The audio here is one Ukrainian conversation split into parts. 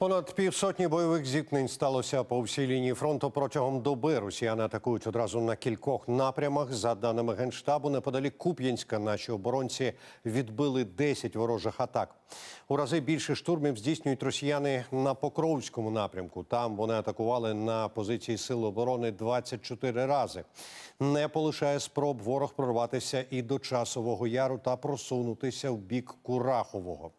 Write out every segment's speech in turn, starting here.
Понад півсотні бойових зіткнень сталося по всій лінії фронту протягом доби. Росіяни атакують одразу на кількох напрямах. За даними генштабу, неподалік Куп'янська наші оборонці відбили 10 ворожих атак. У рази більше штурмів здійснюють росіяни на Покровському напрямку. Там вони атакували на позиції сил оборони 24 рази. Не полишає спроб ворог прорватися і до часового яру та просунутися в бік Курахового.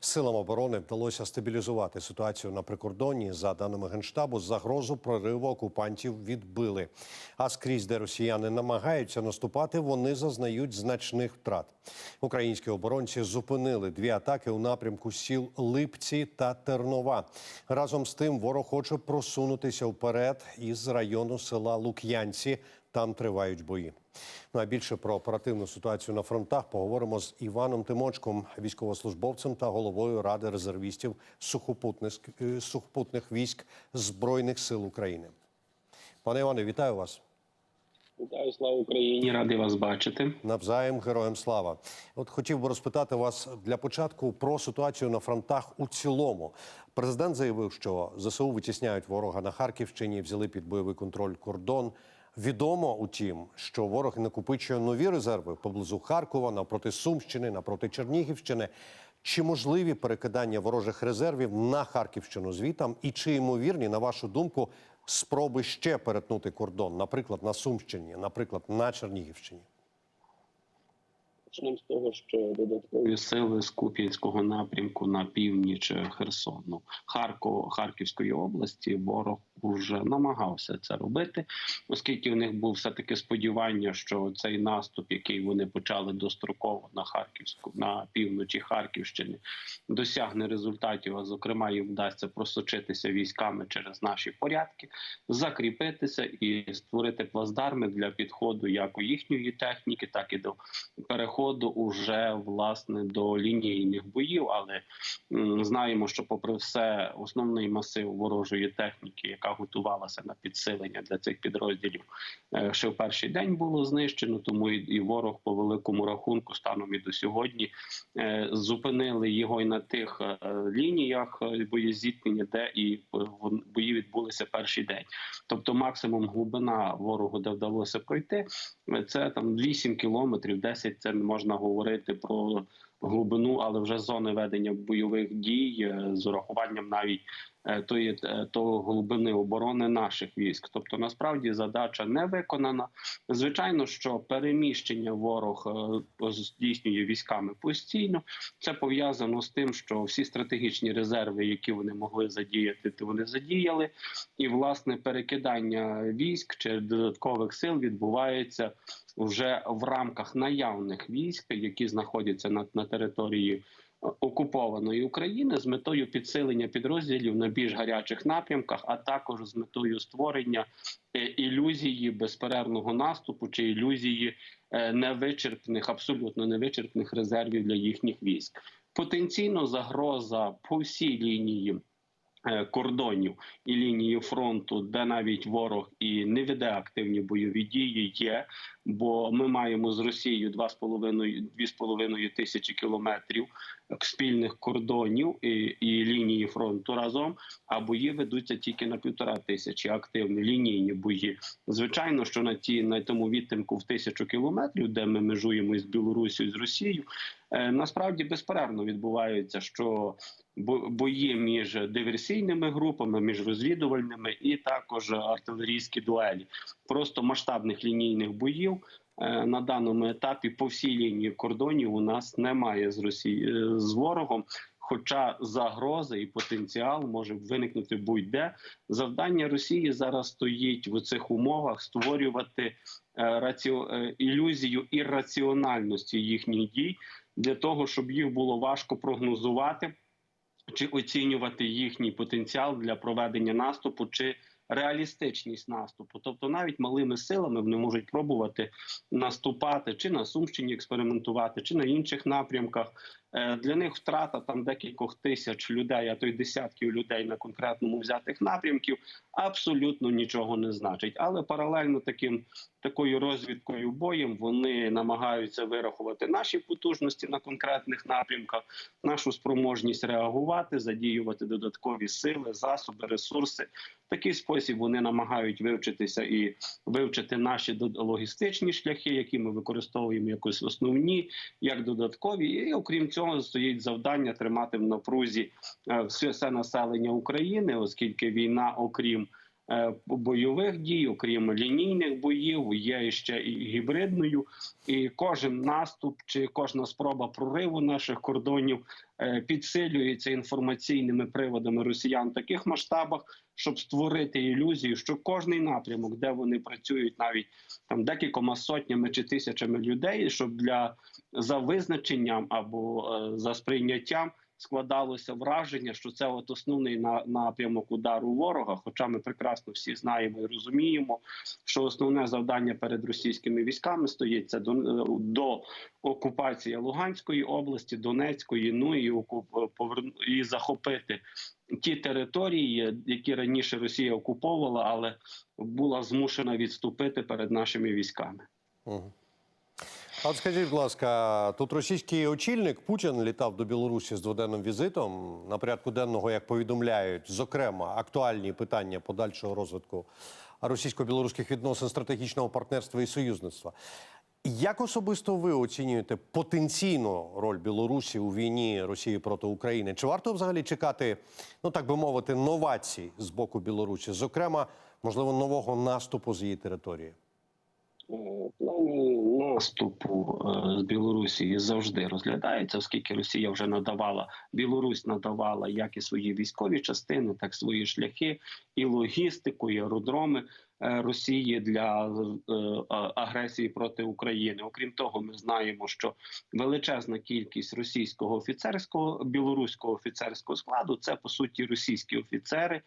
Силам оборони вдалося стабілізувати ситуацію на прикордонні. За даними генштабу, загрозу прориву окупантів відбили. А скрізь, де росіяни намагаються наступати, вони зазнають значних втрат. Українські оборонці зупинили дві атаки у напрямку сіл Липці та Тернова. Разом з тим, ворог хоче просунутися вперед із району села Лук'янці. Там тривають бої. Ну а більше про оперативну ситуацію на фронтах поговоримо з Іваном Тимочком, військовослужбовцем та головою ради резервістів сухопутних, е, сухопутних військ Збройних сил України. Пане Іване, вітаю вас. Вітаю, слава Україні! Радий вас бачити. Навзаєм героям слава. От хотів би розпитати вас для початку про ситуацію на фронтах у цілому. Президент заявив, що ЗСУ витісняють ворога на Харківщині, взяли під бойовий контроль кордон. Відомо, утім, що ворог накопичує нові резерви поблизу Харкова, навпроти Сумщини, напроти Чернігівщини. Чи можливі перекидання ворожих резервів на Харківщину звітам? І чи ймовірні, на вашу думку, спроби ще перетнути кордон, наприклад, на Сумщині, наприклад, на Чернігівщині? Почнемо з того, що додаткові сили з Куп'янського напрямку на північ Херсону, Харкова, Харківської області, ворог вже намагався це робити, оскільки у них був все таки сподівання, що цей наступ, який вони почали достроково на Харківську на півночі Харківщини, досягне результатів. А зокрема, їм вдасться просочитися військами через наші порядки, закріпитися і створити плацдарми для підходу як у їхньої техніки, так і до переходу уже власне до лінійних боїв. Але знаємо, що, попри все, основний масив ворожої техніки, яка готувалася на підсилення для цих підрозділів, е, ще в перший день було знищено. Тому і, ворог по великому рахунку станом і до сьогодні е, зупинили його і на тих е, лініях боєзіткнення, де і бої відбулися перший день. Тобто, максимум глибина ворогу, де вдалося пройти, це там 8 кілометрів, 10 це можна говорити про глибину, але вже зони ведення бойових дій е, з урахуванням навіть тої е, того глибини оборони наших військ. Тобто, насправді задача не виконана. Звичайно, що переміщення ворог е, здійснює військами постійно. Це пов'язано з тим, що всі стратегічні резерви, які вони могли задіяти, то вони задіяли, і власне перекидання військ чи додаткових сил відбувається вже в рамках наявних військ, які знаходяться на, на території е, окупованої України з метою підсилення підрозділів на більш гарячих напрямках, а також з метою створення е, ілюзії безперервного наступу чи ілюзії е, невичерпних, абсолютно невичерпних резервів для їхніх військ. Потенційно загроза по всій лінії. е, Кордонів і лінії фронту, де навіть ворог і не веде активні бойові дії, є. Бо ми маємо з Росією 2,5 тисячі кілометрів спільних кордонів і, і лінії фронту разом. А бої ведуться тільки на півтора тисячі активні лінійні бої. Звичайно, що на ті на тому відтинку в тисячу кілометрів, де ми межуємо із Білорусією з Росією, е, насправді безперервно відбуваються, що бої між диверсійними групами, між розвідувальними і також артилерійські дуелі. Просто масштабних лінійних боїв на даному етапі по всій лінії кордонів у нас немає з Росії е, з ворогом. Хоча загроза і потенціал може виникнути будь-де, завдання Росії зараз стоїть в цих умовах створювати е, раціо, е, ілюзію ірраціональності їхніх дій для того, щоб їх було важко прогнозувати чи оцінювати їхній потенціал для проведення наступу, чи реалістичність наступу. Тобто, навіть малими силами вони можуть пробувати наступати чи на Сумщині, експериментувати, чи на інших напрямках. Е, Для них втрата там декількох тисяч людей, а то й десятків людей на конкретному взятих напрямків абсолютно нічого не значить. Але паралельно таким такою розвідкою боєм вони намагаються вирахувати наші потужності на конкретних напрямках, нашу спроможність реагувати, задіювати додаткові сили, засоби, ресурси. В такий спосіб вони намагають вивчитися і вивчити наші логістичні шляхи, які ми використовуємо якось основні, як додаткові. І окрім цього, стоїть завдання тримати в напрузі е, все, населення України, оскільки війна, окрім бойових дій, окрім лінійних боїв, є ще і гібридною. І кожен наступ чи кожна спроба прориву наших кордонів е, підсилюється інформаційними приводами росіян в таких масштабах, щоб створити ілюзію, що кожний напрямок, де вони працюють, навіть там декількома сотнями чи тисячами людей, щоб для за визначенням або е, за сприйняттям складалося враження, що це от основний на, напрямок удару ворога. Хоча ми прекрасно всі знаємо і розуміємо, що основне завдання перед російськими військами стоїть це до, е, до окупації Луганської області, Донецької, ну і окуп і захопити ті території, які раніше Росія окуповувала, але була змушена відступити перед нашими військами. А скажіть, будь ласка, тут російський очільник Путін літав до Білорусі з дводенним візитом. На порядку денного, як повідомляють, зокрема, актуальні питання подальшого розвитку російсько-білоруських відносин, стратегічного партнерства і союзництва. Як особисто ви оцінюєте потенційну роль Білорусі у війні Росії проти України? Чи варто взагалі чекати, ну так би мовити, новацій з боку Білорусі, зокрема, можливо, нового наступу з її території? В плані наступу е, з Білорусі завжди розглядається, оскільки Росія вже надавала Білорусь надавала як і свої військові частини, так і свої шляхи, і логістику, і аеродроми е, Росії для е, агресії проти України. Окрім того, ми знаємо, що величезна кількість російського офіцерського білоруського офіцерського складу це по суті російські офіцери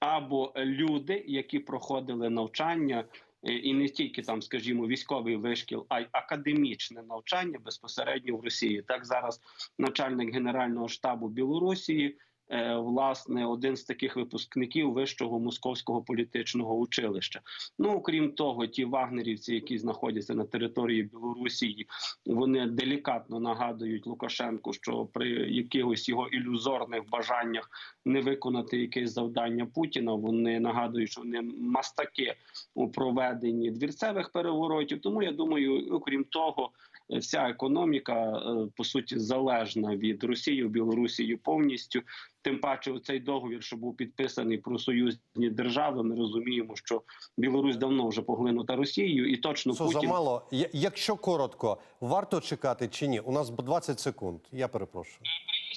або люди, які проходили навчання. Е, і не тільки там, скажімо, військовий вишкіл, а й академічне навчання безпосередньо в Росії. Так зараз начальник генерального штабу Білорусі, власне, один з таких випускників вищого московського політичного училища. Ну окрім того, ті вагнерівці, які знаходяться на території Білорусі, вони делікатно нагадують Лукашенку, що при якихось його ілюзорних бажаннях не виконати якесь завдання Путіна. Вони нагадують, що вони мастаки у проведенні двірцевих переворотів. Тому я думаю, окрім того, е, вся економіка е, по суті залежна від Росії, Білорусі повністю. Тим паче, цей договір, що був підписаний про союзні держави, ми розуміємо, що Білорусь давно вже поглинута Росією, і точно Путін замало? Якщо коротко, варто чекати чи ні? У нас 20 секунд. Я перепрошую.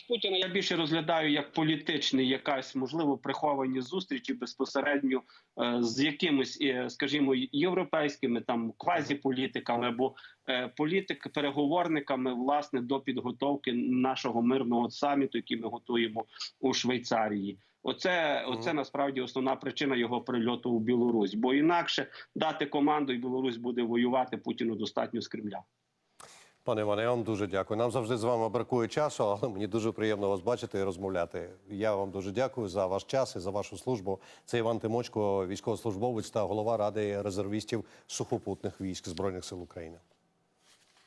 Путіна я більше розглядаю як політичний, якась можливо приховані зустрічі безпосередньо е, з якимись, е, скажімо, європейськими там квазіполітиками або е, політик переговорниками власне до підготовки нашого мирного саміту, який ми готуємо у Швейцарії. Оце, оце насправді основна причина його прильоту у Білорусь. Бо інакше дати команду, і Білорусь буде воювати Путіну достатньо з Кремля. Пане Іване, я вам дуже дякую. Нам завжди з вами бракує часу, але мені дуже приємно вас бачити і розмовляти. Я вам дуже дякую за ваш час і за вашу службу. Це Іван Тимочко, військовослужбовець та голова ради резервістів сухопутних військ збройних сил України.